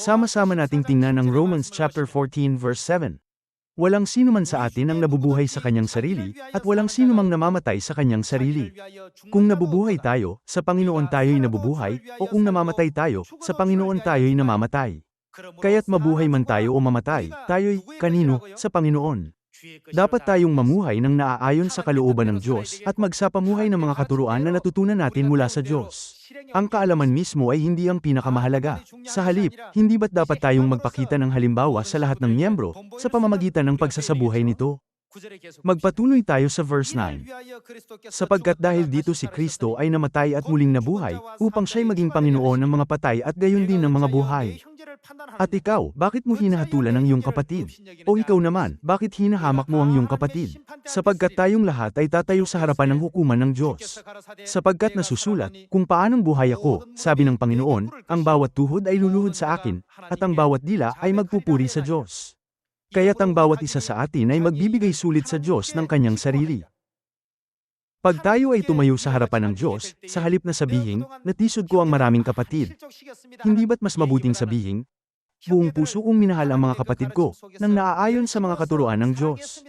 Sama-sama nating tingnan ang Romans chapter 14 verse 7. Walang sino man sa atin ang nabubuhay sa kanyang sarili, at walang sino mang namamatay sa kanyang sarili. Kung nabubuhay tayo, sa Panginoon tayo'y nabubuhay, o kung namamatay tayo, sa Panginoon tayo'y namamatay. Kaya't mabuhay man tayo o mamatay, tayo'y, kanino, sa Panginoon. Dapat tayong mamuhay ng naaayon sa kalooban ng Diyos at magsapamuhay ng mga katuruan na natutunan natin mula sa Diyos. Ang kaalaman mismo ay hindi ang pinakamahalaga. Sa halip, hindi ba't dapat tayong magpakita ng halimbawa sa lahat ng miyembro sa pamamagitan ng pagsasabuhay nito? Magpatuloy tayo sa verse 9. Sapagkat dahil dito si Kristo ay namatay at muling nabuhay, upang siya'y maging Panginoon ng mga patay at gayon din ng mga buhay. At ikaw, bakit mo hinahatulan ang iyong kapatid? O ikaw naman, bakit hinahamak mo ang iyong kapatid? Sapagkat tayong lahat ay tatayo sa harapan ng hukuman ng Diyos. Sapagkat nasusulat, kung paanong buhay ako, sabi ng Panginoon, ang bawat tuhod ay luluhod sa akin, at ang bawat dila ay magpupuri sa Diyos. Kaya't ang bawat isa sa atin ay magbibigay sulit sa Diyos ng kanyang sarili. Pag tayo ay tumayo sa harapan ng Diyos, sa halip na sabihin, natisod ko ang maraming kapatid, hindi ba't mas mabuting sabihin, buong puso kong minahal ang mga kapatid ko, nang naaayon sa mga katuruan ng Diyos.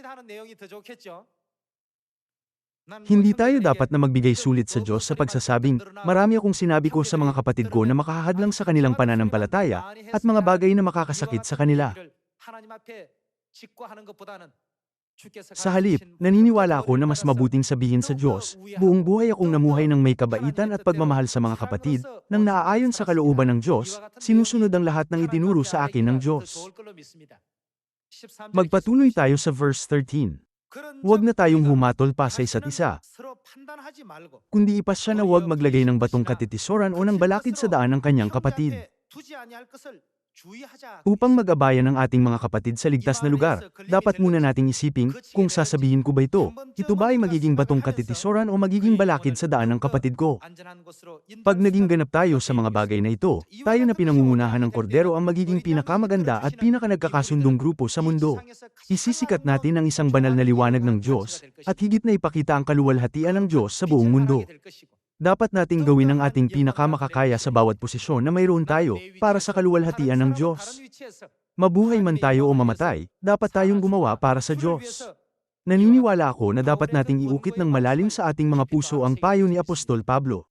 Hindi tayo dapat na magbigay sulit sa Diyos sa pagsasabing, marami akong sinabi ko sa mga kapatid ko na makahahadlang sa kanilang pananampalataya, at mga bagay na makakasakit sa kanila. Sa halip, naniniwala ako na mas mabuting sabihin sa Diyos, buong buhay akong namuhay ng may kabaitan at pagmamahal sa mga kapatid, nang naaayon sa kalooban ng Diyos, sinusunod ang lahat ng itinuro sa akin ng Diyos. Magpatuloy tayo sa verse 13. Huwag na tayong humatol pa sa isa't isa, kundi ipas siya na huwag maglagay ng batong katitisoran o ng balakid sa daan ng kanyang kapatid. Upang mag-abayan ang ating mga kapatid sa ligtas na lugar, dapat muna nating isiping, kung sasabihin ko ba ito, ito ba ay magiging batong katitisoran o magiging balakid sa daan ng kapatid ko? Pag naging ganap tayo sa mga bagay na ito, tayo na pinangungunahan ng kordero ang magiging pinakamaganda at pinakanagkakasundong grupo sa mundo. Isisikat natin ang isang banal na liwanag ng Diyos, at higit na ipakita ang kaluwalhatian ng Diyos sa buong mundo. Dapat nating gawin ang ating pinakamakakaya sa bawat posisyon na mayroon tayo para sa kaluwalhatian ng Diyos. Mabuhay man tayo o mamatay, dapat tayong gumawa para sa Diyos. Naniniwala ako na dapat nating iukit ng malalim sa ating mga puso ang payo ni Apostol Pablo.